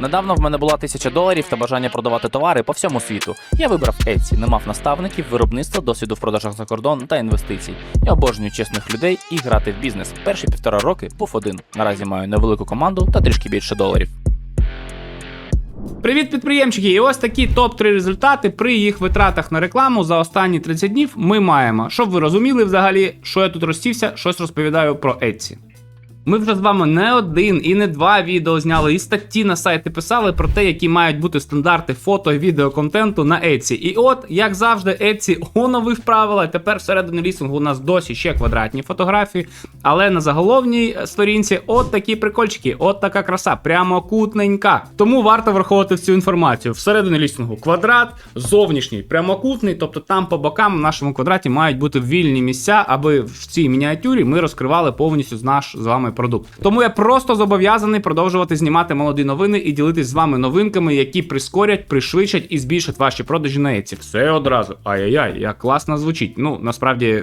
Недавно в мене була тисяча доларів та бажання продавати товари по всьому світу. Я вибрав Etsy, не мав наставників, виробництва, досвіду в продажах за кордон та інвестицій. Я обожнюю чесних людей і грати в бізнес. Перші півтора роки був один. Наразі маю невелику команду та трішки більше доларів. Привіт, підприємчики! І ось такі топ-3 результати при їх витратах на рекламу за останні 30 днів ми маємо. Щоб ви розуміли взагалі, що я тут розсівся, щось розповідаю про Etsy. Ми вже з вами не один і не два відео зняли, і статті на сайті писали про те, які мають бути стандарти фото і відеоконтенту на Etsy. І от, як завжди, Etsy оновив правила. Тепер всередині лістингу у нас досі ще квадратні фотографії, але на заголовній сторінці от такі прикольчики, от така краса, прямокутненька. Тому варто враховувати цю інформацію. Всередині лістингу квадрат, зовнішній прямокутний, тобто там по бокам в нашому квадраті мають бути вільні місця, аби в цій мініатюрі ми розкривали повністю наш з вами продукт. Тому я просто зобов'язаний продовжувати знімати молоді новини і ділитись з вами новинками, які прискорять, пришвидшать і збільшать ваші продажі на Etsy. Все одразу. Ай-яй-яй, як класно звучить. Ну насправді е,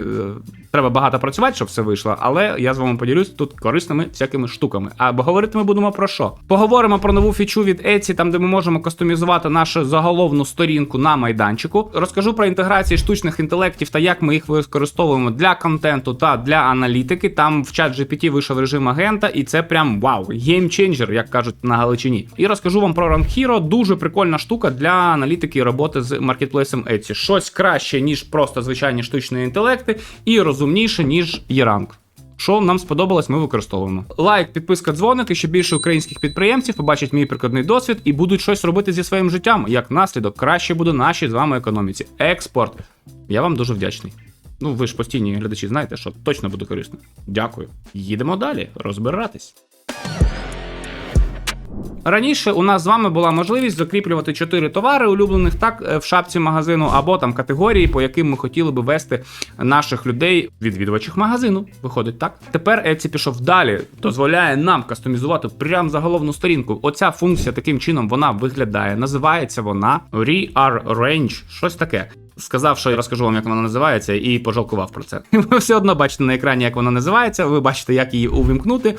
треба багато працювати, щоб все вийшло, але я з вами поділюсь тут корисними всякими штуками. А говорити ми будемо про що? Поговоримо про нову фічу від Etsy, там де ми можемо кастомізувати нашу заголовну сторінку на майданчику. Розкажу про інтеграції штучних інтелектів та як ми їх використовуємо для контенту та для аналітики. Там в чат GPT вийшов режим агента, і це прям вау, геймченджер, як кажуть на Галичині. І розкажу вам про Rank Hero. Дуже прикольна штука для аналітики роботи з маркетплейсом Etsy. Щось краще, ніж просто звичайні штучні інтелекти, і розумніше, ніж Yerank. Що нам сподобалось, ми використовуємо. Лайк, підписка, дзвоник, і ще більше українських підприємців побачать мій прикладний досвід і будуть щось робити зі своїм життям. Як наслідок, краще буде нашій з вами економіці. Експорт. Я вам дуже вдячний. Ну, ви ж постійні глядачі знаєте, що точно буде корисно. Дякую. Їдемо далі розбиратись. Раніше у нас з вами була можливість закріплювати чотири товари улюблених так е, в шапці магазину або там категорії, по яким ми хотіли би вести наших людей, відвідувачів магазину. Виходить так. Тепер Etsy пішов далі, дозволяє нам кастомізувати прям заголовну сторінку. Оця функція таким чином вона виглядає. Називається вона Rearrange, щось таке. Сказав, що я розкажу вам, як вона називається, і пожалкував про це. Ви все одно бачите на екрані, як вона називається. Ви бачите, як її увімкнути.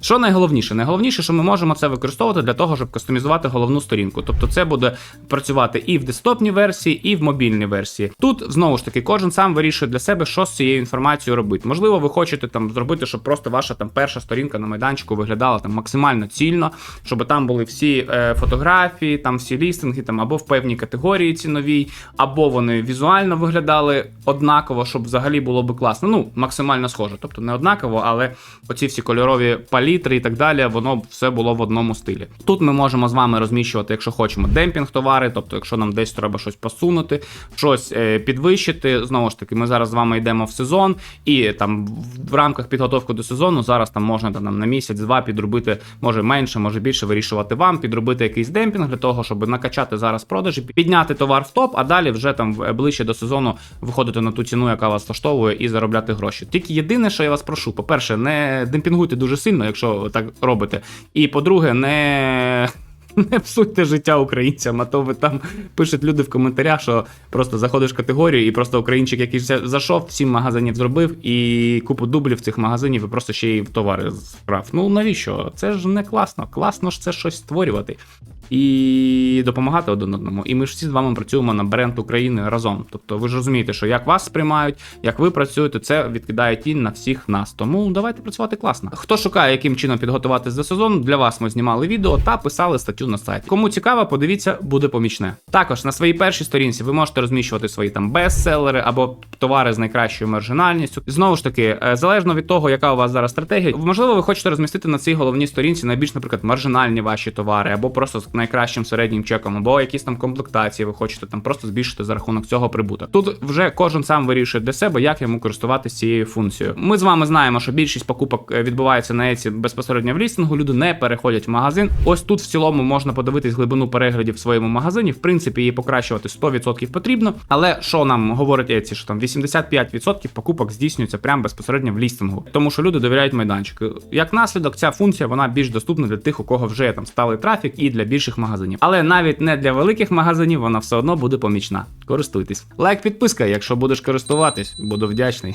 Що найголовніше? Найголовніше, що ми можемо це використовувати для того, щоб кастомізувати головну сторінку. Тобто, це буде працювати і в десктопній версії, і в мобільній версії. Тут знову ж таки кожен сам вирішує для себе, що з цією інформацією робити. Можливо, ви хочете там зробити, щоб просто ваша там перша сторінка на майданчику виглядала там максимально цільно, щоб там були всі е, фотографії, там всі лістинги, там або в певній категорії ціновій, або вони візуально виглядали однаково, щоб взагалі було би класно. Ну, максимально схоже. Тобто не однаково, але оці всі кольорові палітри і так далі, воно все було в одному стилі. Тут ми можемо з вами розміщувати, якщо хочемо, демпінг товари, тобто, якщо нам десь треба щось посунути, щось е, підвищити. Знову ж таки, ми зараз з вами йдемо в сезон, і там в- рамках підготовки до сезону зараз там можна там на місяць-два підробити, може менше, може більше вирішувати вам, підробити якийсь демпінг для того, щоб накачати зараз продажі, підняти товар в топ, а далі вже там ближче до сезону виходити на ту ціну, яка вас влаштовує, і заробляти гроші. Тільки єдине, що я вас прошу, по-перше, не демпінгуйте дуже сильно, якщо так робите. І по-друге, не. Не псуйте життя українцям, а то ви там пишуть люди в коментарях, що просто заходиш в категорію, і просто українчик, якийсь зайшов, сім магазинів зробив, і купу дублів цих магазинів, і просто ще й товари справ. Ну навіщо? Це ж не класно. Класно ж це щось створювати і допомагати один одному. І ми ж всі з вами працюємо на бренд України разом. Тобто ви ж розумієте, що як вас сприймають, як ви працюєте, це відкидає тінь на всіх нас. Тому давайте працювати класно. Хто шукає, яким чином підготуватись до сезону, для вас ми знімали відео та писали статтю на сайт. Кому цікаво, подивіться, буде помічне. Також на своїй першій сторінці ви можете розміщувати свої там бестселери або товари з найкращою маржинальністю. Знову ж таки, е, залежно від того, яка у вас зараз стратегія, можливо, ви хочете розмістити на цій головній сторінці найбільш, наприклад, маржинальні ваші товари, або просто найкращим середнім чеком, або якісь там комплектації, ви хочете там просто збільшити за рахунок цього прибуток. Тут вже кожен сам вирішує для себе, як йому користуватися цією функцією. Ми з вами знаємо, що більшість покупок е, відбувається на Etsy безпосередньо в лістингу. Люди не переходять в магазин. Ось тут в цілому можна подивитись глибину переглядів в своєму магазині. В принципі, її покращувати 100% потрібно. Але що нам говорить Etsy, що там 85% покупок здійснюється прямо безпосередньо в лістингу, тому що люди довіряють майданчику. Як наслідок, ця функція вона більш доступна для тих, у кого вже там сталий трафік, і для більших магазинів. Але навіть не для великих магазинів вона все одно буде помічна. Користуйтесь. Лайк, підписка, якщо будеш користуватись, буду вдячний.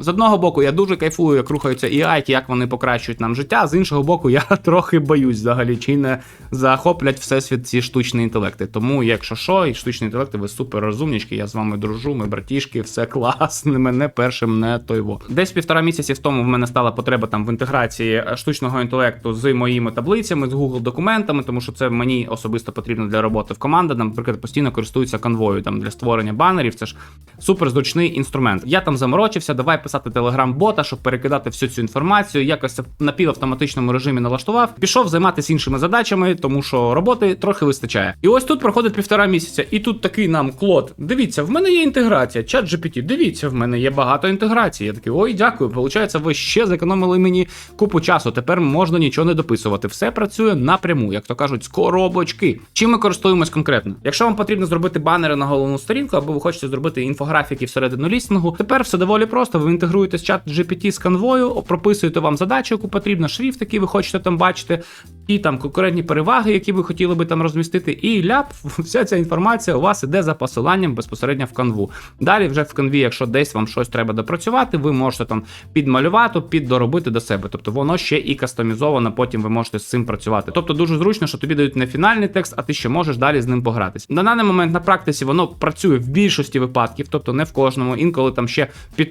З одного боку, я дуже кайфую, як рухаються AI, як вони покращують нам життя. З іншого боку, я трохи боюсь взагалі, чи не захоплять всесвіт ці штучні інтелекти. Тому, якщо що, і штучні інтелекти, ви супер розумнічки, я з вами дружу, ми братішки, все клас, мене першим не тойво. Десь півтора місяці тому в мене стала потреба там в інтеграції е, штучного інтелекту з моїми таблицями, з Google документами, тому що це мені особисто потрібно для роботи в команді. Там, наприклад, постійно користуються конвою там для створення банерів. Це ж супер зручний інструмент. Я там заморочився, давай писати телеграм-бота, щоб перекидати всю цю інформацію. Якось це в напівавтоматичному режимі налаштував. Пішов займатися іншими задачами, тому що роботи трохи вистачає. І ось тут проходить півтора місяця, і тут такий нам клод. Дивіться, в мене є інтеграція. Чат GPT, дивіться, в мене є багато інтеграцій. Я такий, ой, дякую. Получається, ви ще зекономили мені купу часу. Тепер можна нічого не дописувати. Все працює напряму, як то кажуть, з коробочки. Чим ми користуємось конкретно? Якщо вам потрібно зробити банери на головну сторінку, або ви хочете зробити інфографіки всередину лістингу, тепер все доволі просто. Ви інтегруєте з чат GPT з канвою, прописуєте вам задачу, яку потрібно, шрифт, який ви хочете там бачити, і там конкурентні переваги, які ви хотіли би там розмістити, і ляп, вся ця інформація у вас іде за посиланням безпосередньо в канву. Далі, вже в канві, якщо десь вам щось треба допрацювати, ви можете там підмалювати, піддоробити до себе. Тобто воно ще і кастомізовано, потім ви можете з цим працювати. Тобто дуже зручно, що тобі дають не фінальний текст, а ти ще можеш далі з ним погратись. На даний момент на практиці воно працює в більшості випадків, тобто не в кожному, інколи там ще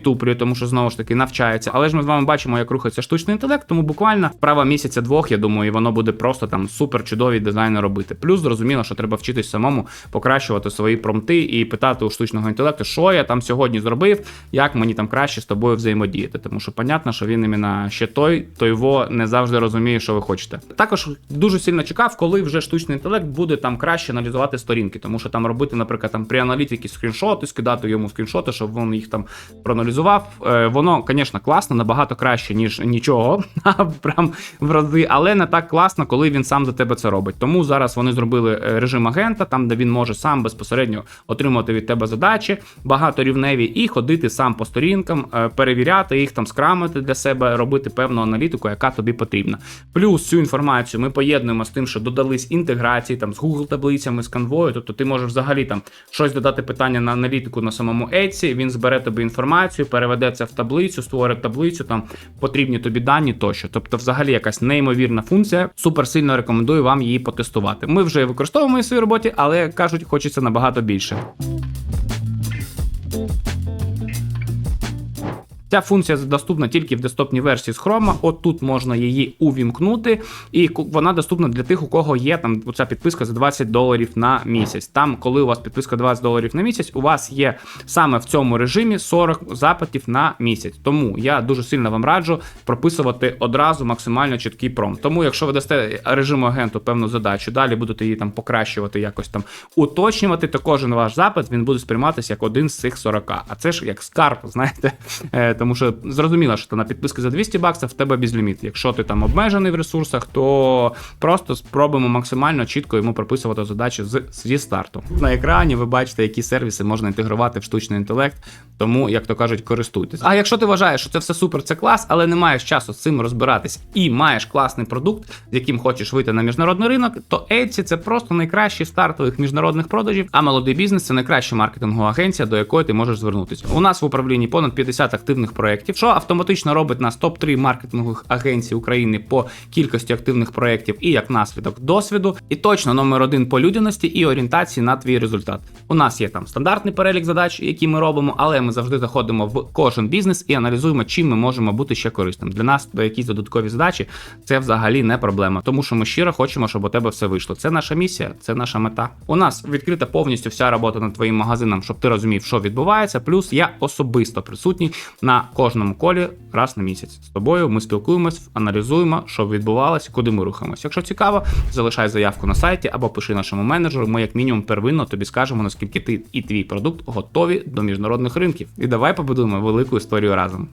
підтуплює, тому що знову ж таки навчається. Але ж ми з вами бачимо, як рухається штучний інтелект, тому буквально права місяця двох, я думаю, і воно буде просто там супер чудові дизайни робити. Плюс зрозуміло, що треба вчитись самому покращувати свої промпти і питати у штучного інтелекту, що я там сьогодні зробив, як мені там краще з тобою взаємодіяти. Тому що понятно, що він іменно ще той, той во не завжди розуміє, що ви хочете. Також дуже сильно чекав, коли вже штучний інтелект буде там краще аналізувати сторінки, тому що там робити, наприклад, там при аналітиці скріншоти, скидати йому скріншоти, щоб він їх там проаналізував. Е, воно, звісно, класно, набагато краще, ніж нічого, прям в рази, але не так класно, коли він сам за тебе це робить. Тому зараз вони зробили е, режим агента, там де він може сам безпосередньо отримувати від тебе задачі, багаторівневі, і ходити сам по сторінкам, е, перевіряти їх там, скрамити для себе, робити певну аналітику, яка тобі потрібна. Плюс цю інформацію ми поєднуємо з тим, що додались інтеграції там з Google таблицями, з канвою. Тобто ти можеш взагалі там щось додати питання на аналітику на самому Etsy, він збере тобі інформацію, переведе це в таблицю, створить таблицю, там потрібні тобі дані тощо. Тобто, взагалі якась неймовірна функція. Супер сильно рекомендую вам її потестувати. Ми вже використовуємо в своїй роботі, але кажуть, хочеться набагато більше. Ця функція доступна тільки в десктопній версії з Chrome. От тут можна її увімкнути, і вона доступна для тих, у кого є там ця підписка за 20 доларів на місяць. Там, коли у вас підписка 20 доларів на місяць, у вас є саме в цьому режимі 40 запитів на місяць. Тому я дуже сильно вам раджу прописувати одразу максимально чіткий промпт. Тому, якщо ви дасте режиму агенту певну задачу, далі будете її там покращувати, якось там уточнювати, то кожен ваш запит він буде сприйматися як один з цих 40. А це ж як скарб, знаєте. Тому що зрозуміло, що на підписки за 200 баксів в тебе безліміт. Якщо ти там обмежений в ресурсах, то просто спробуємо максимально чітко йому прописувати задачі з зі старту. На екрані ви бачите, які сервіси можна інтегрувати в штучний інтелект. Тому, як то кажуть, користуйтесь. А якщо ти вважаєш, що це все супер, це клас, але не маєш часу з цим розбиратись і маєш класний продукт, з яким хочеш вийти на міжнародний ринок, то Etsy – це просто найкращий стартових міжнародних продажів. А молодий бізнес це найкраща маркетингова агенція, до якої ти можеш звернутися. У нас в управлінні понад 50 активних проєктів, що автоматично робить нас топ-3 маркетингових агенцій України по кількості активних проєктів і як наслідок досвіду. І точно номер один по людяності і орієнтації на твій результат. У нас є там стандартний перелік задач, які ми робимо, але ми завжди заходимо в кожен бізнес і аналізуємо, чим ми можемо бути ще корисним. Для нас до якісь додаткові задачі це взагалі не проблема, тому що ми щиро хочемо, щоб у тебе все вийшло. Це наша місія, це наша мета. У нас відкрита повністю вся робота над твоїм магазином, щоб ти розумів, що відбувається. Плюс я особисто присутній на кожному колі раз на місяць. З тобою ми спілкуємось, аналізуємо, що відбувалося, куди ми рухаємось. Якщо цікаво, залишай заявку на сайті або пиши нашому менеджеру. Ми, як мінімум, первинно тобі скажемо, наскільки ти і твій продукт готові до міжнародних ринків. І давай побудуємо велику історію разом.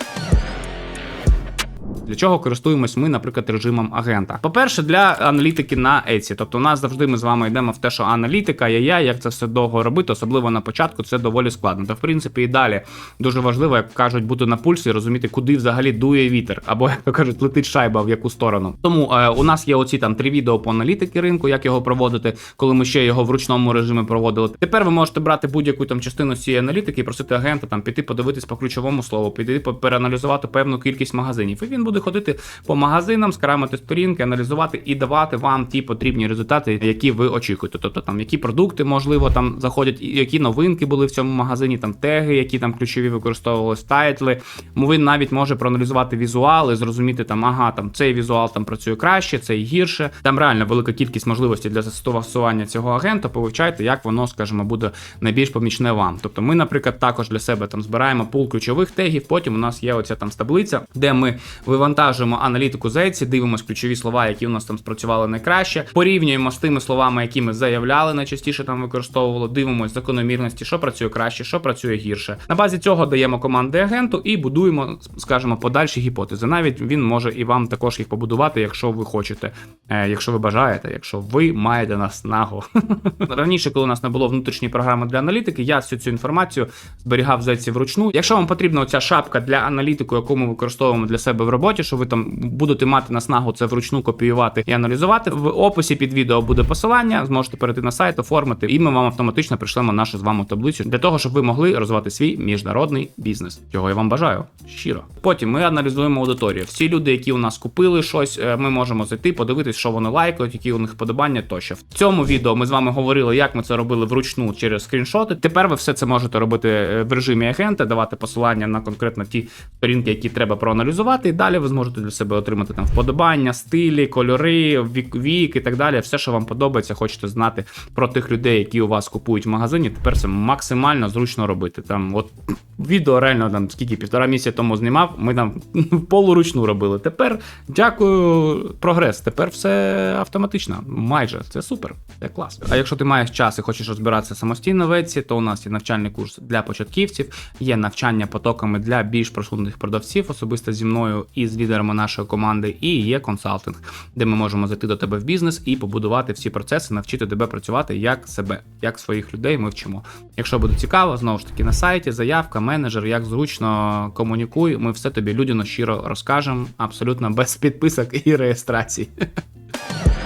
Для чого користуємось ми, наприклад, режимом агента? По-перше, для аналітики на Etsy. Тобто, у нас завжди ми з вами йдемо в те, що аналітика, я, я, як це все довго робити, особливо на початку, це доволі складно. Та в принципі і далі дуже важливо, як кажуть, бути на пульсі, розуміти, куди взагалі дує вітер, або як то кажуть, летить шайба в яку сторону. Тому е, у нас є оці там три відео по аналітики ринку, як його проводити, коли ми ще його в ручному режимі проводили. Тепер ви можете брати будь-яку там частину цієї аналітики і просити агента там піти подивитись по ключовому слову, піти переаналізувати певну кількість магазинів. І він буде ходити по магазинам, скарамити сторінки, аналізувати і давати вам ті потрібні результати, які ви очікуєте. Тобто там які продукти можливо там заходять, які новинки були в цьому магазині, там теги, які там ключові використовувалися, тайтли. Він навіть може проаналізувати візуали, зрозуміти там, ага, там цей візуал там працює краще, цей гірше. Там реально велика кількість можливостей для застосування цього агента. Повивчайте, як воно, скажімо, буде найбільш помічне вам. Тобто, ми, наприклад, також для себе там збираємо пул ключових тегів. Потім у нас є оця там таблиця, де ми вивантажуємо аналітику з Etsy, дивимося ключові слова, які у нас там спрацювали найкраще, порівнюємо з тими словами, які ми заявляли, найчастіше там використовували. Дивимося закономірності, що працює краще, що працює гірше. На базі цього даємо команди агенту і будуємо, скажімо, подальші гіпотези. Навіть він може і вам також їх побудувати, якщо ви хочете, е, якщо ви бажаєте, якщо ви маєте наснагу. Раніше, коли у нас не було внутрішньої програми для аналітики, я всю цю інформацію зберігав Зеці вручну. Якщо вам потрібна оця шапка для аналітику, яку ми використовуємо для себе в роботі, що ви там будете мати наснагу це вручну копіювати і аналізувати. В описі під відео буде посилання, зможете перейти на сайт, оформити, і ми вам автоматично пришлемо нашу з вами таблицю для того, щоб ви могли розвивати свій міжнародний бізнес. Чого я вам бажаю щиро. Потім ми аналізуємо аудиторію. Всі люди, які у нас купили щось, е, ми можемо зайти, подивитись, що вони лайкають, які у них вподобання тощо. В цьому відео ми з вами говорили, як ми це робили вручну через скріншоти. Тепер ви все це можете робити е, в режимі агента, давати посилання на конкретно ті сторінки, які треба проаналізувати. І далі ви зможете для себе отримати там вподобання, стилі, кольори, вік, вік і так далі. Все, що вам подобається, хочете знати про тих людей, які у вас купують в магазині. Тепер це максимально зручно робити. Там, от відео реально там скільки півтора місяця тому знімав. Ми там полуручну робили. Тепер дякую, прогрес. Тепер все автоматично. Майже це супер, це клас. А якщо ти маєш час і хочеш розбиратися самостійно в Etsy, то у нас є навчальний курс для початківців, є навчання потоками для більш просунутих продавців, особисто зі мною і з лідерами нашої команди, і є консалтинг, де ми можемо зайти до тебе в бізнес і побудувати всі процеси, навчити тебе працювати як себе, як своїх людей. Ми вчимо. Якщо буде цікаво, знову ж таки на сайті, заявка, менеджер, як зручно комунікуй. Ми все тобі людяно щиро розкажемо, абсолютно без підписок і реєстрацій.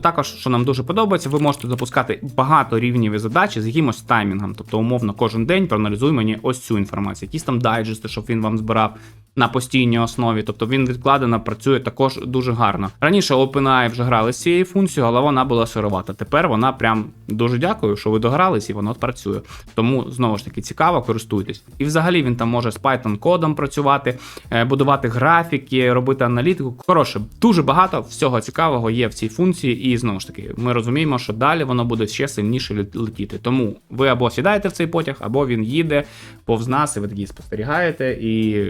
Також, що нам дуже подобається, ви можете запускати багато рівнів і задачі з якимось таймінгом. Тобто, умовно, кожен день проаналізуй мені ось цю інформацію, якісь там дайджести, щоб він вам збирав на постійній основі. Тобто він відкладено працює також дуже гарно. Раніше OpenAI вже грали з цією функцією, але вона була сировата. Тепер вона прям дуже дякую, що ви догрались і воно працює. Тому знову ж таки цікаво, користуйтесь. І взагалі він там може з Python кодом працювати, е, будувати графіки, робити аналітику. Коротше, дуже багато всього цікавого є в цій функції, і знову ж таки, ми розуміємо, що далі воно буде ще сильніше летіти. Тому ви або сідаєте в цей потяг, або він їде повз нас, і ви такі спостерігаєте, і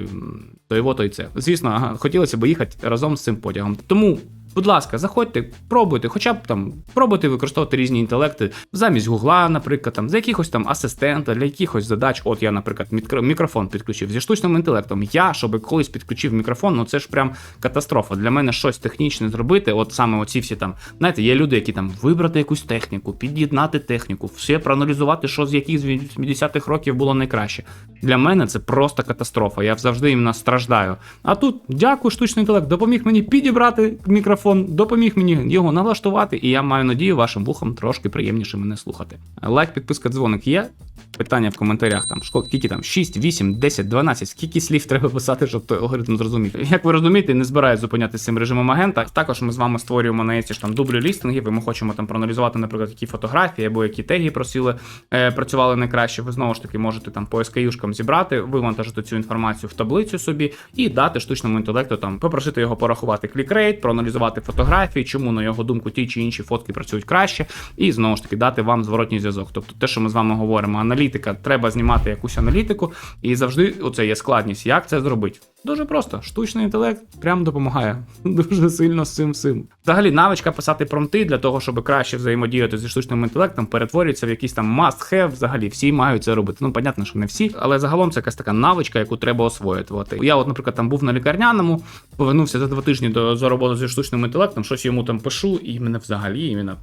то його, то й це. Звісно, хотілося б їхати разом з цим потягом. Тому. Будь ласка, заходьте, пробуйте, хоча б там пробуйте використовувати різні інтелекти замість Гугла, наприклад, там, за якихось там асистента, для якихось задач. От я, наприклад, мікрофон підключив зі штучним інтелектом. Я, щоб колись підключив мікрофон, ну це ж прям катастрофа. Для мене щось технічне зробити. От саме оці всі там, знаєте, є люди, які там вибрати якусь техніку, під'єднати техніку, все проаналізувати, що з яких з 80-х років було найкраще. Для мене це просто катастрофа. Я завжди іменно страждаю. А тут дякую, штучний інтелект, допоміг мені підібрати мікрофон, допоміг мені його налаштувати, і я маю надію вашим вухам трошки приємніше мене слухати. Лайк, підписка, дзвоник є. Питання в коментарях там шко- скільки там 6, 8, 10, 12, скільки слів треба писати, щоб той алгоритм зрозумів. Як ви розумієте, не збираюсь зупинятися цим режимом агента. Також ми з вами створюємо на ці ж там дублі лістингів, і ми хочемо там проаналізувати, наприклад, які фотографії або які теги просили, е, працювали найкраще. Ви знову ж таки можете там по SKU-шкам зібрати, вивантажити цю інформацію в таблицю собі і дати штучному інтелекту там попросити його порахувати клікрейт, проаналізувати фотографії, чому на його думку ті чи інші фотки працюють краще, і знову ж таки дати вам зворотній зв'язок. Тобто, те, що ми з вами говоримо, аналітика, треба знімати якусь аналітику, і завжди оце є складність. Як це зробити? Дуже просто. Штучний інтелект прям допомагає дуже сильно з цим всім. Взагалі, навичка писати промти для того, щоб краще взаємодіяти зі штучним інтелектом, перетворюється в якийсь там must-have. Взагалі, всі мають це робити. Ну, понятно, що не всі, але загалом це якась така навичка, яку треба. От я, от, наприклад, там був на лікарняному, повернувся за два тижні до за роботу зі штучним інтелектом, щось йому там пишу, і мене взагалі, і мене,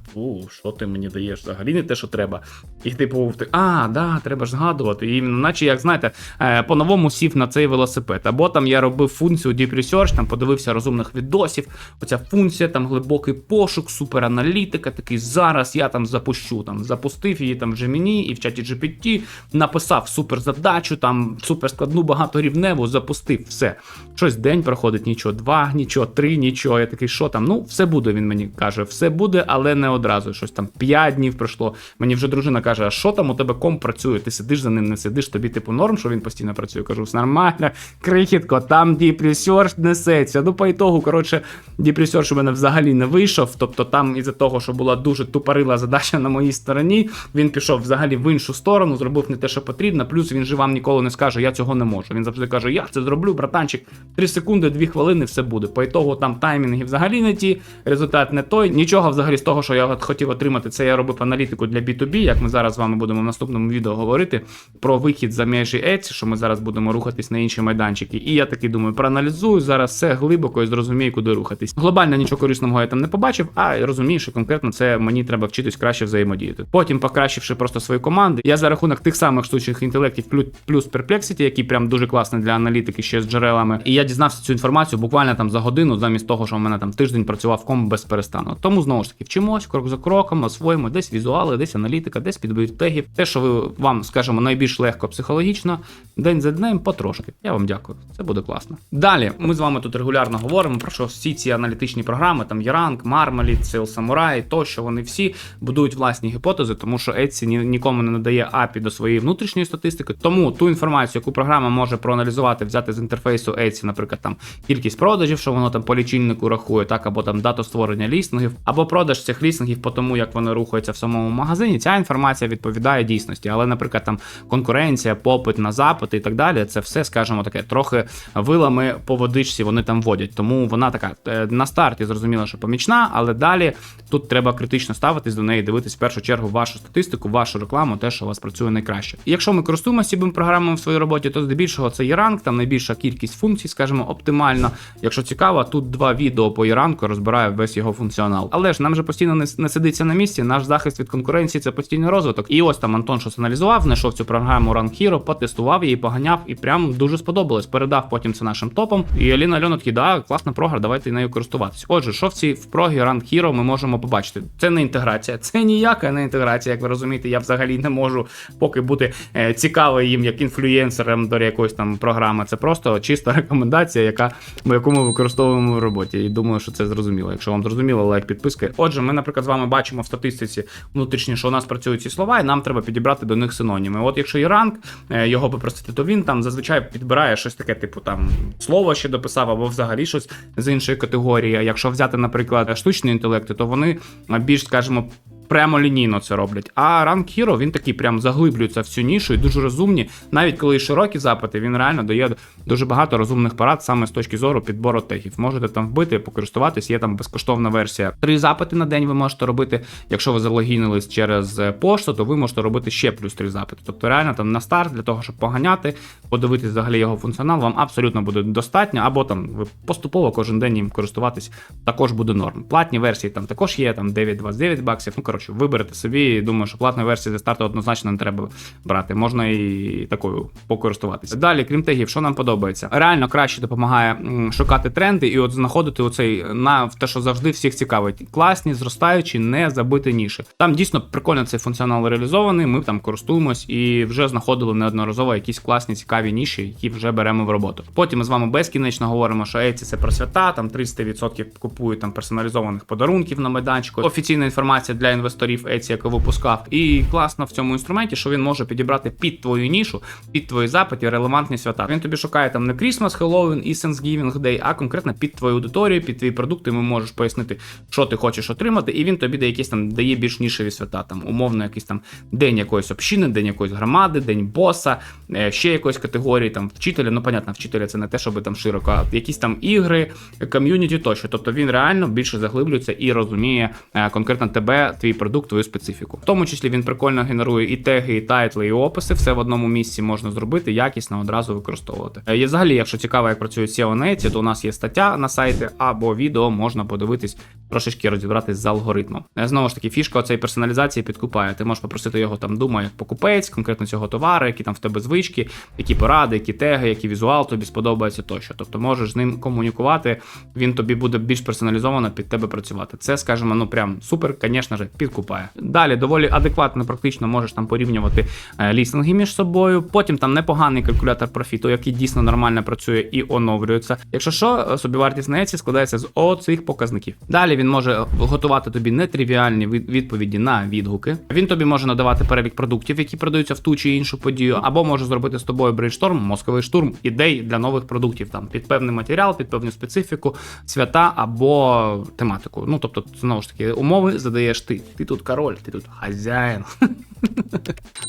що ти мені даєш? Взагалі не те, що треба. І типу, ти, а, да, треба ж згадувати. І наче, як знаєте, е, по-новому сів на цей велосипед. Або там я робив функцію Deep Research, там подивився розумних відосів. Оця функція, там глибокий пошук, супераналітика. Такий зараз я там запущу. Там запустив її там в Gemini і в чаті GPT, написав суперзадачу, там суперскладну багаторівневу, запустив все. Щось день проходить, нічого, два, нічого, три, нічого. Я такий, що там? Ну, все буде, він мені каже, все буде, але не одразу. Щось там 5 днів пройшло. Мені вже дружина каже: а що там у тебе комп працює? Ти сидиш за ним, не сидиш, тобі типу норм, що він постійно працює. Кажу, все нормально, крихітко, там Deep несеться. Ну, по ітогу, коротше, Research у мене взагалі не вийшов. Тобто там із-за того, що була дуже тупорила задача на моїй стороні, він пішов взагалі в іншу сторону, зробив не те, що потрібно. Плюс він же вам ніколи не скаже, я цього не можу. Він завжди каже, я це зроблю, братанчик. 3 секунди, 2 хвилини, все буде. По ітогу там таймінги взагалі не ті, результат не той. Нічого взагалі з того, що я хотів отримати, це я робив аналітику для B2B, як ми зараз з вами будемо в наступному відео говорити про вихід за межі Etsy, що ми зараз будемо рухатись на інші майданчики. І я такий думаю, проаналізую зараз все глибоко і зрозумію, куди рухатись. Глобально нічого корисного я там не побачив, а розумію, що конкретно це мені треба вчитись краще взаємодіяти. Потім, покращивши просто свої команди, я за рахунок тих самих штучних інтелектів, плюс- Perplexity, який прям дуже класний для аналітики ще з джерелами. І я дізнався цю інформацію буквально там за годину, замість того, що в мене там тиждень працював ком без перестану. Тому знову ж таки вчимось крок за кроком, освоїмо десь візуали, десь аналітика, десь підбір тегів. Те, що ви вам скажемо найбільш легко психологічно, день за днем потрошки. Я вам дякую. Це буде класно. Далі ми з вами тут регулярно говоримо про що всі ці аналітичні програми, там Яранг, Marmalade, Sales Samurai, тощо вони всі будують власні гіпотези, тому що Etsy ні, нікому не надає API до своєї внутрішньої статистики. Тому ту інформацію, яку програма може проаналізувати, взяти з інтерфейсу Etsy, наприклад, там кількість продажів, що воно там по лічильнику рахує, так або там дату створення лістингів, або продаж цих лістингів по тому, як вони рухаються в самому магазині. Ця інформація відповідає дійсності. Але, наприклад, там конкуренція, попит на запити і так далі, це все, скажімо таке, трохи вилами по водичці вони там водять. Тому вона така е, на старті зрозуміло, що помічна, але далі тут треба критично ставитись до неї, дивитись в першу чергу вашу статистику, вашу рекламу, те, що у вас працює найкраще. І якщо ми користуємося цими програмами в своїй роботі, то здебільшого це Єранг, там найбільша кількість функцій, скажімо, оптимальна. Якщо цікаво, тут два відео по Єранку розбираю весь його функціонал. Але ж нам же постійно не, не сидиться на місці. Наш захист від конкуренції це постійний розвиток. І ось там Антон щось аналізував, знайшов цю програму Rank Hero, потестував її, поганяв і прям дуже сподобалось. Передав потім це нашим топом. І Аліна Альона такі, да, класна програ, давайте нею користуватись. Отже, що в цій в прогі Rank Hero ми можемо побачити? Це не інтеграція, це ніяка не інтеграція. Як ви розумієте, я взагалі не можу поки бути е, цікавий їм як інфлюєнсером до якоїсь там програми. Це просто чиста рекомендація, яка яку ми використовуємо в роботі. І думаю, що це зрозуміло. Якщо вам зрозуміло, лайк, підписка. Отже, ми, наприклад, з вами бачимо в статистиці внутрішньо, що у нас працюють ці слова, і нам треба підібрати до них синоніми. От якщо є ранг, е, його попросити, то він там зазвичай підбирає щось таке, типу там слово ще дописав, або взагалі щось з іншої категорії. Якщо взяти, наприклад, штучні інтелекти, то вони більш, скажімо, прямо лінійно це роблять. А Rank Hero, він такий прям заглиблюється в цю нішу і дуже розумні. Навіть коли широкі запити, він реально дає дуже багато розумних порад саме з точки зору підбору тегів. Можете там вбити, покористуватись, є там безкоштовна версія. Три запити на день ви можете робити. Якщо ви залогінились через е, пошту, то ви можете робити ще плюс три запити. Тобто, реально там на старт для того, щоб поганяти, подивитись взагалі його функціонал, вам абсолютно буде достатньо, або там ви поступово кожен день їм користуватись також буде норм. Платні версії там також є, там 9,29 баксів. Ну коротше, виберете собі. Думаю, що платної версії зі старту однозначно не треба брати. Можна і такою покористуватися. Далі, крім тегів, що нам подобається, реально краще допомагає шукати тренди і от знаходити оцей на те, що завжди всіх цікавить. Класні, зростаючі, не забити ніші. Там дійсно прикольно цей функціонал реалізований. Ми там користуємось і вже знаходили неодноразово якісь класні цікаві ніші, які вже беремо в роботу. Потім ми з вами безкінечно говоримо, що Etsy це про свята, там 30% купують там персоналізованих подарунків на майданчику. Офіційна інформація для інвесторів інвесторів Etsy, яку випускав. І класно в цьому інструменті, що він може підібрати під твою нішу, під твої запити релевантні свята. Він тобі шукає там не Christmas, Halloween і Thanksgiving Day, а конкретно під твою аудиторію, під твій продукт. Йому можеш пояснити, що ти хочеш отримати, і він тобі дає якісь там дає більш нішеві свята. Там умовно, якийсь там день якоїсь общини, день якоїсь громади, день боса, е, ще якоїсь категорії, там вчителя. Ну, понятно, вчителя це не те, щоб там широко, а якісь там ігри, ком'юніті тощо. Тобто він реально більше заглиблюється і розуміє е, конкретно тебе, твій продукт, твою специфіку. В тому числі він прикольно генерує і теги, і тайтли, і описи. Все в одному місці можна зробити, якісно одразу використовувати. Е, І взагалі, якщо цікаво, як працює SEO на то у нас є стаття на сайті або відео можна подивитись, трошечки розібратись з алгоритмом. Е, Знову ж таки, фішка цієї персоналізації підкупає. Ти можеш попросити його там думає як покупець, конкретно цього товару, які там в тебе звички, які поради, які теги, який візуал тобі сподобається тощо. Тобто можеш з ним комунікувати, він тобі буде більш персоналізовано під тебе працювати. Це, скажімо, ну прям супер, звісно ж, підкупає. Далі доволі адекватно, практично можеш там порівнювати е, лістинги між собою. Потім там непоганий калькулятор профіту, який дійсно нормально працює і оновлюється. Якщо що, е, собівартість на Etsy складається з оцих показників. Далі він може готувати тобі нетривіальні відповіді на відгуки. Він тобі може надавати перелік продуктів, які продаються в ту чи іншу подію, або може зробити з тобою брейшторм, мозковий штурм ідей для нових продуктів там під певний матеріал, під певну специфіку, свята або тематику. Ну тобто, знову ж таки, умови задаєш ти. Ти тут король, ти тут хазяїн.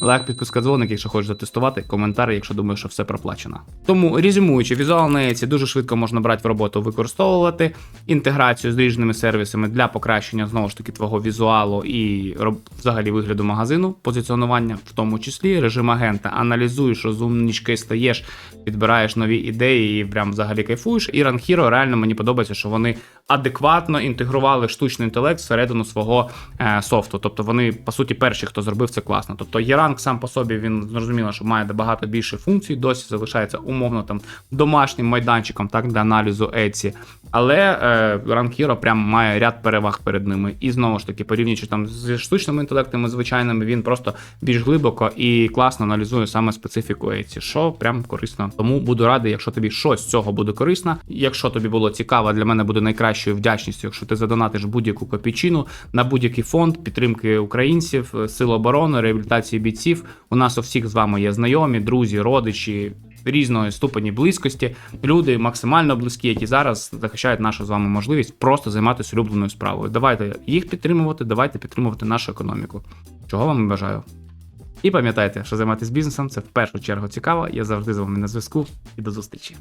Лайк, підписка, дзвоник, якщо хочеш затестувати, коментар, якщо думаєш, що все проплачено. Тому резюмуючи, візуал на Etsy дуже швидко можна брати в роботу, використовувати інтеграцію з різними сервісами для покращення знову ж таки твого візуалу і взагалі вигляду магазину, позиціонування, в тому числі режим агента. Аналізуєш, розумнічки стаєш, підбираєш нові ідеї і прям взагалі кайфуєш. І Hero реально мені подобається, що вони адекватно інтегрували штучний інтелект всередину свого е, софту. Тобто вони, по суті, перші, хто зробив це класно. Тобто Єранг сам по собі він зрозуміло, що має багато більше функцій, досі залишається умовно там домашнім майданчиком так для аналізу Etsy. Але е, Rank Hero прям має ряд переваг перед ними. І знову ж таки, порівнюючи там з штучними інтелектами звичайними, він просто більш глибоко і класно аналізує саме специфіку Etsy, що прям корисно. Тому буду радий, якщо тобі щось з цього буде корисно. Якщо тобі було цікаво, для мене буде найкращою вдячністю, якщо ти задонатиш будь-яку копійчину на будь-який фонд підтримки українців, сил оборони, реабілітації бійців. У нас у всіх з вами є знайомі, друзі, родичі. Різної ступені близькості, люди максимально близькі, які зараз захищають нашу з вами можливість просто займатися улюбленою справою. Давайте їх підтримувати, давайте підтримувати нашу економіку. Чого вам бажаю. І пам'ятайте, що займатися бізнесом це в першу чергу цікаво. Я завжди з вами на зв'язку і до зустрічі.